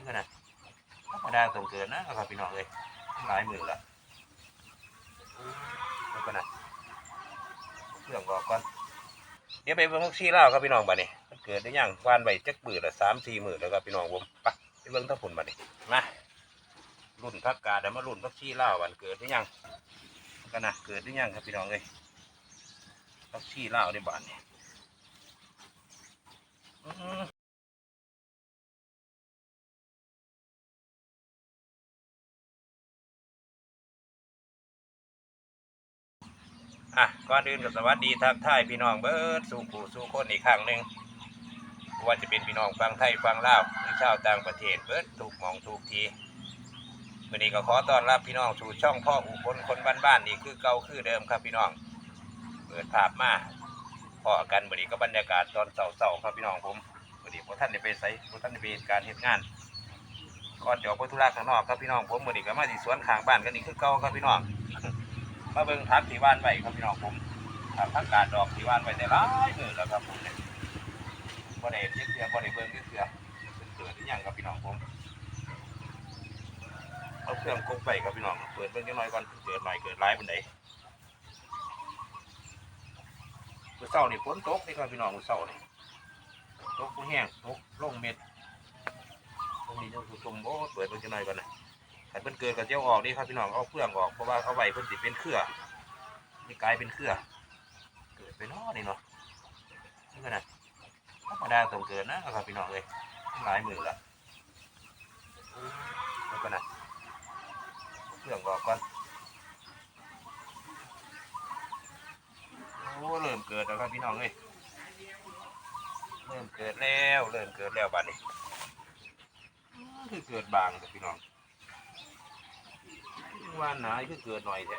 นี่ก็นะธรรมดาตรงเกินนะครับพี่น้องเลยหลายหมื่นละนี่ก็นะเครื่องบอกก่อนเดี๋ยวไปเบิ่งพวกชี้เล่าวครับพี่น้องบัดนี้มันเกิดได้ยังวานใบจักบืนละสามสี่หมื่นแล้วครับพี่น้องผมไปไปเบิ่งทั้งผลบัดนี้มารุ่นพักกาดเดี๋ยวมารุ่นพักชี้เล่าวันเกิดได้ยังก็นะเกิดได้ยังครับพี่น้องเลยพักชี้เล่าวในบ้านนี่อื้ อะก่อนอื่นก็สวัสดีทักทายพี่น้องเบิร์ดสู่ผู้สู่คนอีกครั้งหนึ่งว่าจะเป็นพี่น้องฟังไทยฟังลาวหรือชาวต่างประเทศเบิร์ดถูกมองถูกทีวันนี้ก็ขอต้อนรับพี่น้องสู่ช่องพ่ออุบลคนบ้านๆนี่คือเก่าคือเดิมครับพี่น้อง เปิดภาพมาพอกันวันนี้ก็บรรยากาศตอนเสาร์ๆครับพี่น้องผมวันนี้พวกท่านได้ไปใส่พวกท่านได้ไปการเหตุงานก่อนจะออกไปธุระข้างนอกครับพี่น้องผมวันนี้ก็มาที่สวนข้างบ้านกันอีกคือเก่าครับพี่น้อง มาเบิ่งพักที่านไว้ครับพี่น้องผมพักการดอกที่านไว้แต่หลายมือแล้วครับผมเนี่ยบ่ได้เจ็บเสือบ่ได้เบิ่งเจ็บเสือเป็นเกิดหรือยังครับพี่น้องผมเอาเครื่องกงไปครับพี่น้องเปิดเบิ่งจังหน่อยก่อนเกิดหน่อยเกิดหลายปานใดมื้อเช้านี่ฝนตกนี่ครับพี่น้องมือเช้านี่ตกแห้งตกลงเม็ดตรงนี้ยังผู้ชมโอ้เปิดเบิ่งจังหน่อยก่อนนะ ถ้าเพิ่นเกิดกับเจ้าออกนี่ครับพี่น้องเอาเปลืองออกเพราะว่าเอาไว้เพิ่นสิเป็นเครือนี่กลายเป็นเครือ เกิดไปนาะนี่เนาะนี่ก็นะธรรมดาต้องเกิดนะครับพี่น้องเลยหลายหมื่นละนี่ก็นะเปลืองออกก่อนโอ้เริ่มเกิดแล้วครับพี่น้องเลยเริ่มเกิดแล้วเริ่มเกิดแล้วบัดนี้คือเกิดบางครับพี่น้อง ว่าหนาคือเกิดหน่อยแท้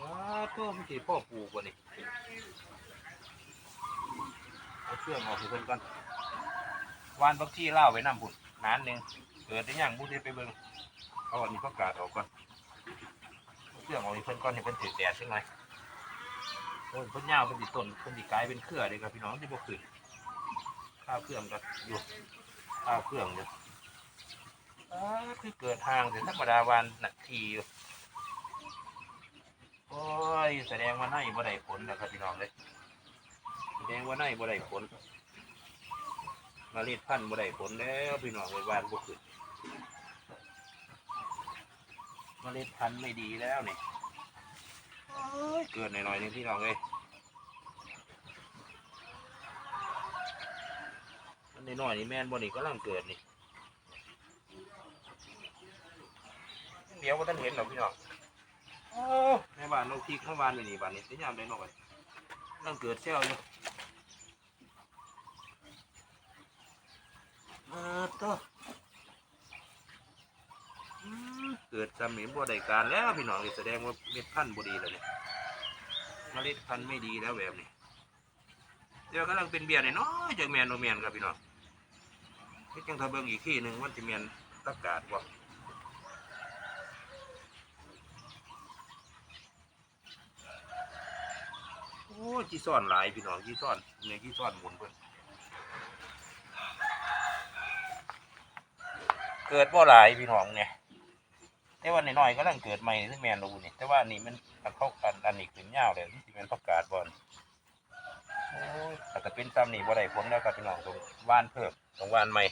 ว้าตัวมันสิพ่อปูกวะนี่เอาเครื่องออกให้เพิ่นก่อนวานบักที่เล่าไว้น้ำพุ่นนานหนึ่งเกิดได้ยังบุได้ไปเบิ่งเอาอันนี้ก็กาดออกก่อนเครื่องออกให้เพิ่นก่อนให้เพิ่นติดแดดสักหน่อยเออเพิ่นยาวเพิ่นติดต้นเพิ่นติดกลายเป็นเครือเลยครับพี่น้องที่บ่ขึ้นข้าวเครื่องก็อยู่ข้าวเครื่องอยู่ คือเกิดทางแต่ธรรมดาวันนาทีอยู่โอ้ยแสดงว่าในบ่ได้ผลนะครับพี่น้องเลยแสดงว่าในบ่ได้ผลมาเล็ดพันธุ์บ่ได้ผลแล้วพี่น้องเลยวานบ่ขึ้นมาล็ดพันธุ์ไม่ดีแล้วนี่ยเกิดหน่อยๆนึงพี่น้องเลยมันน้อยๆนี่แม่นบ่นี่กำลังเกิดนี่ เดียวว่าท่านเห็นหรอกพี่น้องโอ้ในบ้านเราพีข้างบ้านนี่นี่บ้านนี้เป็นยามได้หน่อยนั่งเกิดเซลอยู่เออตัวอืมเกิดสมิมบ่ได้การแล้วพี่น้องแสดงว่าเม็ดพันธุ์บ่ดีแล้วเนี่ยเมล็ดพันธุ์ไม่ดีแล้วแบบนี้เดี๋ยวกำลังเป็นเบียร์น้อยจากแมนโนแมนครับพี่น้องที่จังทะเบิงอีกที่หนึ่งวันที่แมนประกาศว่า ยจีซ่อนหลายพี่น้องจีซ่อนเนี่ยจีซ่อนหมุนเพิ่นเกิดบ่หลายพี่น้องเนี่ยแต่ว่าน้อยๆก็ลังเกิดใหม่ที่แมนรูนี่แต่ว่านี่มันมันเข้ากันอันนี้ขึ้นยาวเลยที่มันประกาศบอลโอ้ยแต่เป็นซ้ำนี่บ่ได้ผลแล้วครับพี่น้องตรงว่านเพิ่มตรงว่านใหม่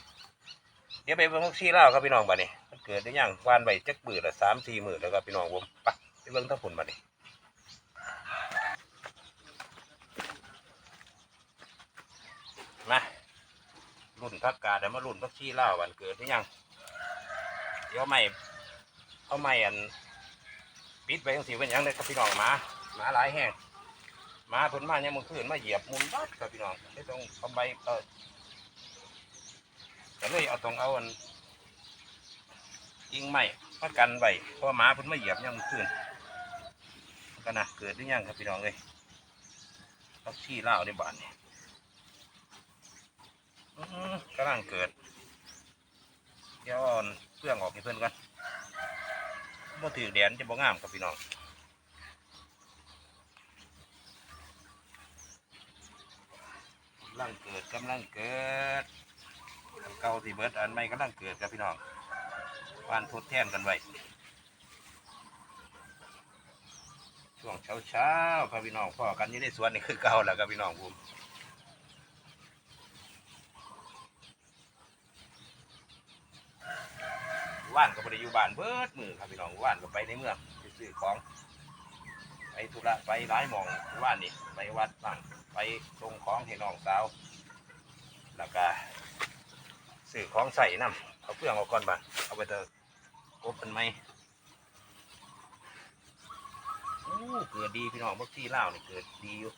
เดี๋ยวไปเบิ่งพวกซี่เล่าครับพี่น้องบัดนี้มันเกิดได้ยังว่านใบจักบืนละสามสี่หมื่นแล้วครับพี่น้องผมไปไปเบิ่งทั้งผลบัดนี้ มารุ่นพักกาดเดี๋ยวมารุ่นพักชี้เล่าวันเกิดหรือยังเดี๋ยวไม่เอาไม่อันปิดไปทั้งสี่เป็นยังเลยครับพี่น้องหมาหมาหลายแห้งหมาเพิ่นมาเนี่ยมันขึ้นมาเหยียบมุนบัดครับพี่น้องไม่ต้องทำใบเออก็เลยเอาตรงเอาอันยิงไม่มากันไว้เพราะว่าหมาเพิ่นมาเหยียบเนี่ยมันขึ้นก็นะเกิดหรือยังครับพี่น้องเลยพักชี้เล่าในบ้านเนี่อื้อหือ กำลังเกิด เดี๋ยวเอาเครื่องออกให้เพื่อนก่อนบ่ถือแดนจะบ่งามครับพี่น้องกำลังเกิดกำลังเกิดเก่าสิเบิดอันใหม่กำลังเกิดครับพี่น้องวานทดแทนกันไว้ช่วงเช้าเช้าครับพี่น้องพ่อกันอยู่ในสวนนี่คือเก่าแล้วครับพี่น้องผม ว่านก็ไม่ได้อยู่บ้านเบิดมือครับพี่น้องว่านก็ไปในเมืองไปซื้อของไปธุระไปร้ายมองว่านนี่ไปวัดบ้างไปส่งของให้น้องสาวแล้วก็ซื้อของใส่น้ำเอาเปลืองออกก่อนบ้างเอาไปเถอะกบเป็นไหมโอ้เกิดดีพี่น้องพวกที่เล่านี่เกิดดีอยู่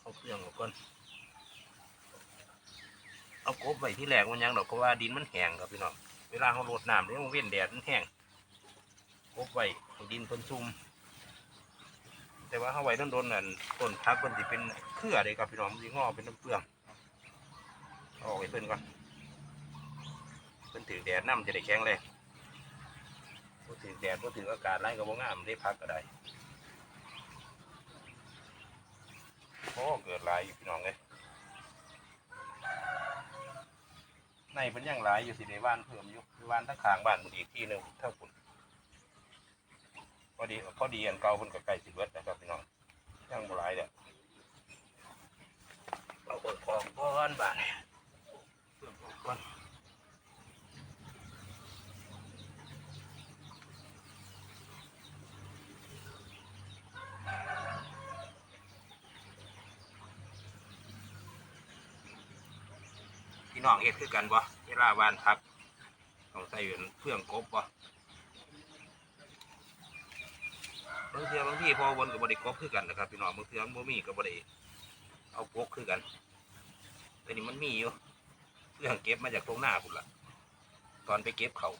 เอาเปลืองก่อน กบไว้ที่แรกมันยังดอกเพราะว่าดินมันแห้งครับพี่น้องเวลาเขาโรดน้ำเนี่ยมันเว้นแดดมันแห้งกบไว้ให้ดินเพิ่นซุ่มแต่ว่าเขาไว้ต้นโดนนั่นต้นพักเพิ่นสิเป็นเครือเลยครับพี่น้องมันสิงอเป็นน้ำเปลืองออกไปเพิ่นก่อนเพิ่นถือแดดน้ำจะได้แข็งแรงบ่ถือแดดบ่ถืออากาศไรก็บ่งามได้พักก็ได้โอ้เกิดลายอยู่พี่น้องเลย ในเพิ่นยังหลายอยู่สิในบ้านเพิ่มอยู่ในบ้านทั้งข้างบ้านมันอีกที่หนึ่งเท่าคุณพอดีพอดีอันเก่าเพิ่นก็ใกล้สิเบิดนะครับพี่น้องยังบ่หลายเด้อเอาเปิดของก่อนบ้านเพิ่มของก่อน พี่น้องเอ็ดคือกันบ่เวลาบ้านพักต้องใส่เป็นเครื่องกบบ่บางเทื่อบางที่พอวนกับบริกบคือกันนะครับพี่น้องบางเทื่อมันบ่มีกับบริเอากบคือกันแต่นี่มันมีอยู่เครื่องเก็บมาจากตรงหน้าพุ่นละตอนไปเก็บเขา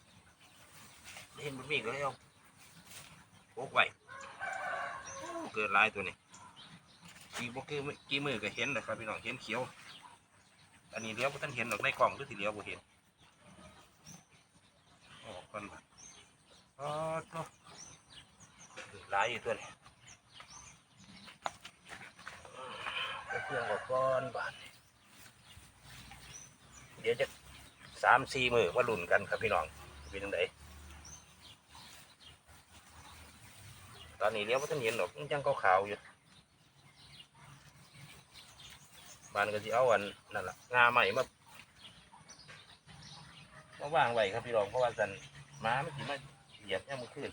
เห็นมันมีก็เลยเอากบไว้เกิดลายตัวนี้กี่บ่คือกี่มือก็เห็นนะครับพี่น้องเห็นเขียว อันนี้เลี้ยวบ่ท่านเห็นหรอกในกล่องหรือสิเลี้ยวบ่เห็นออกก่อนบัดอ๋อตัวหลายอยู่ตัวนี้เอาเครื่องออกก่อนบาดเดี๋ยวจะสามสี่มือมาลุ่นกันครับพี่น้องเป็นยังไงตอนนี้เลี้ยวบ่ท่านเห็นหรอกมันยังขาวๆอยู่ บ้านก็สิเอาอันนั่นแหละงาใหม่มามาว่างไว้ครับพี่รองเพราะว่าสันหม้ามันสิมาเหยียบยามมื้อคืน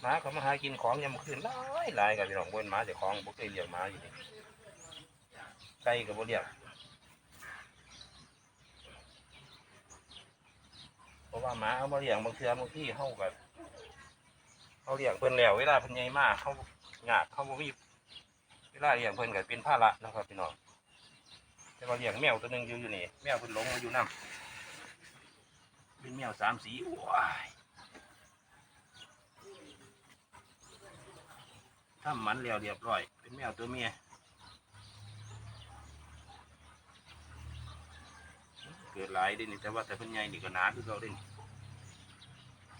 หม้าเขามาหากินของยามมื้อคืนหลายหลายครับพี่รองบนหม้าเจ้าของบ่เคยเลี้ยงหม้าอยู่นี่ไก่ก็บ่เลี้ยงเพราะว่าหม้าเอามาเลี้ยงบางเทื่อบางที่เฮาก็เขาเลี้ยงเพิ่นแล้วเวลาเพิ่นใหญ่มากเขายากเขาบ่มี ลาเลี้ยงเพิ่นก็เป็นภาระนะครับพี่น้องแต่ว่าเลี้ยงแมวตัวหนึ่งอยู่อยู่นี่แมวเพิ่นหลงมาอยู่น้ำเป็นแมวสามสีว้ายทำหมันแล้วเรียบร้อย เป็นแมวตัวเมียเกิดหลายดินี่แต่ว่าแต่เพิ่นใหญ่นี่ก็หนาคือเขาดิ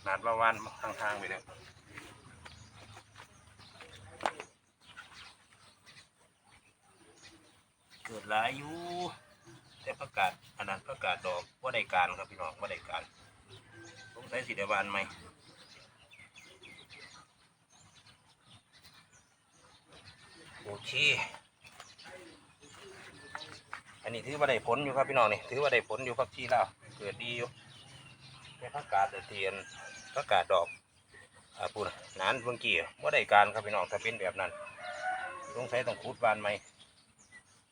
หนาดประวานทางๆไปแล้ว กิดหลายอยู่แต่ประกาศอันนั้นประกาศดอกว่าได้การครับพี่น้องว่าได้การสงสัยสิเดบานไหมโอเคอันนี้ถือว่าได้ผลอยู่ครับพี่น้องนี่ถือว่าได้ผลอยู่ครับที่แล้วเกิดดีอยู่แต่ประกาศเตียนประกาศดอกอาบนนานเมื่อกี้ว่าได้การครับพี่น้องถ้าเป็นแบบนั้นสงสัยต้องคูดบานไหม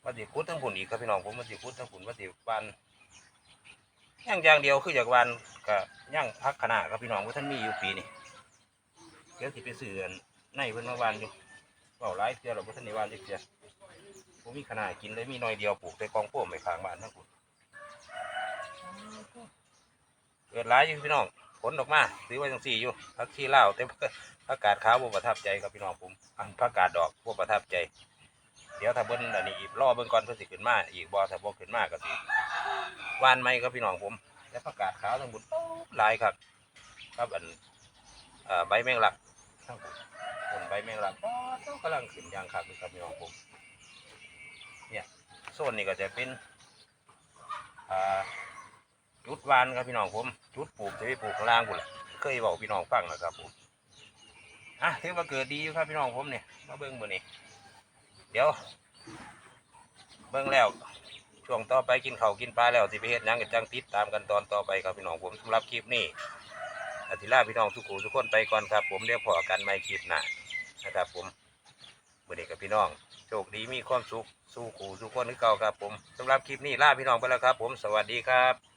ว่าสิคุดทั้งผุนอีกครับพี่น้องผมว่าสิคุดทั้งผุนว่าสิบานย่างอย่างเดียวคือจากบานกับย่างพักขนาดครับพี่น้องว่าท่านมีอยู่ปีนี้เดี๋ยวสิไปซื้อนในเพิ่นมาวานอยู่เบาหลายเที่ยวเราบ่ท่านในวานเล็กเดียผมมีขนาดกินเลยมีหน้อยเดียวปลูกในกองโป่มไปข้างบ้านทั้งผุนเกิดหลายอยู่พี่น้องผลออกมาซื้อไว้จังสี่อยู่พักที่เหล่าวแต่ผักกาดขาวบ่ประทับใจครับพี่น้องผม อันผักกาดดอกบ่ประทับใจ เดี๋ยวถ้าเบิ้นอันนี้อีกรอเบิ้งก่อนเพื่อสิขึ้นมาอีกบ่ถ้าบ่ขึ้นมาก็สิวานไม่ครับพี่น้องผมและประกาศขาวทั้งบุญลายครับครับอันใบแมงลักทั้งบุญผลใบแมงลักก็กำลังขึ้นอยางคักครับพี่น้องผม เนี่ยโซนนี้ก็จะเป็นจุดวานครับพี่น้องผมจุดปลูกจะไปปลูกข้างล่างกูนแหละเคยบอกพี่น้องฟังนะครับผมอะถือว่าเกิดดีอยู่ครับพี่น้องผมเนี่ยมาเบิ้งมือนี่ เดี๋ยว เบิ้งแล้ว ช่วงต่อไปกินเขากินปลาแล้วสิไปเฮ็ดหยังกันจังติดตามกันตอนต่อไปครับพี่น้องผมสำหรับคลิปนี้อาทิลาพี่น้องทุกคนทุกคนไปก่อนครับ ผมเรียกพอกันไม่คลิปหน้านะครับ ผมมื่อนี้กับพี่น้อง โชคดีมีความสุขสู้ขู่สู้คนที่เก่าครับผมสำหรับคลิปนี้ลาพี่น้องไปแล้วครับ ผมสวัสดีครับ